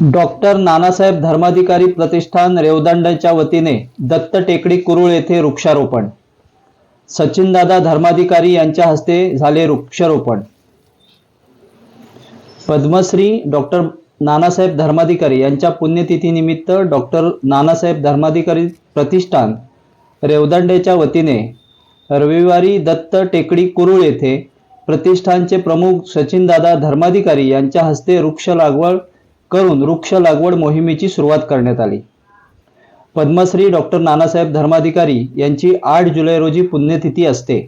Doctor Nanasaheb Dharmadhikari Pratishthan रेवदंड्याच्या वतीने दत्त टेकडी कुरुळ येथे वृक्षारोपण. सचिनदादा धर्माधिकारी यांच्या हस्ते झाले वृक्षारोपण. पद्मश्री डॉक्टर नानासाहेब धर्माधिकारी यांच्या पुण्यतिथीनिमित्त डॉक्टर नानासाहेब धर्माधिकारी प्रतिष्ठान रेवदंडेच्या वतीने रविवारी दत्त टेकडी कुरुळ येथे प्रतिष्ठानचे प्रमुख सचिनदादा धर्माधिकारी यांच्या हस्ते वृक्ष लागवड करून वृक्ष लागवड मोहिमेची सुरुवात करण्यात आली. पद्मश्री डॉक्टर नानासाहेब धर्माधिकारी यांची आठ जुलै रोजी पुण्यतिथी असते.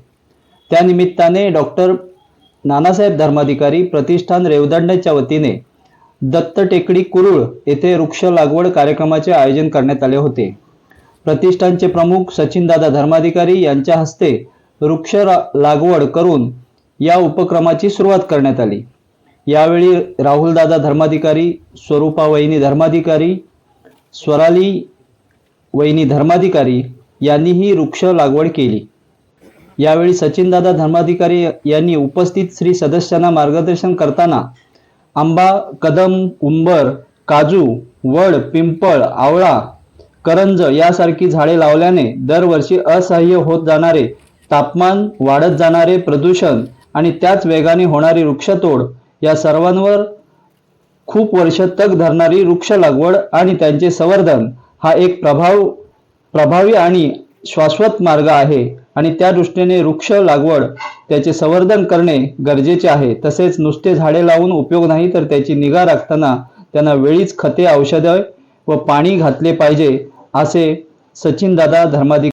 त्यानिमित्ताने डॉक्टर नानासाहेब धर्माधिकारी प्रतिष्ठान रेवदंडच्या वतीने दत्त टेकडी कुरुळ येथे वृक्ष लागवड कार्यक्रमाचे आयोजन करण्यात आले होते. प्रतिष्ठानचे प्रमुख सचिनदादा धर्माधिकारी यांच्या हस्ते वृक्ष लागवड करून या उपक्रमाची सुरुवात करण्यात आली. यावेळी राहुलदादा धर्माधिकारी स्वरूपा वहिनी धर्माधिकारी स्वराली वहिनी धर्माधिकारी यांनीही वृक्ष लागवड केली. यावेळी सचिनदादा धर्माधिकारी यांनी उपस्थित श्री सदस्यांना मार्गदर्शन करताना आंबा कदम उंबर काजू वड पिंपळ आवळा करंज यासारखी झाडे लावल्याने दरवर्षी असह्य होत जाणारे तापमान वाढत जाणारे प्रदूषण आणि त्याच वेगाने होणारी वृक्षतोड या सर्वांवर खूप वर्ष तग धरणारी वृक्ष लागवड आणि त्यांचे संवर्धन हा एक प्रभाव प्रभावी आणि शाश्वत मार्ग आहे. आणि त्या दृष्टीने वृक्ष लागवड त्याचे संवर्धन करणे गरजेचे आहे. तसेच नुसते झाडे लावून उपयोग नाही तर त्याची निगा राखताना त्यांना वेळीच खते औषधे व पाणी घातले पाहिजे असे सचिनदादा धर्माधिक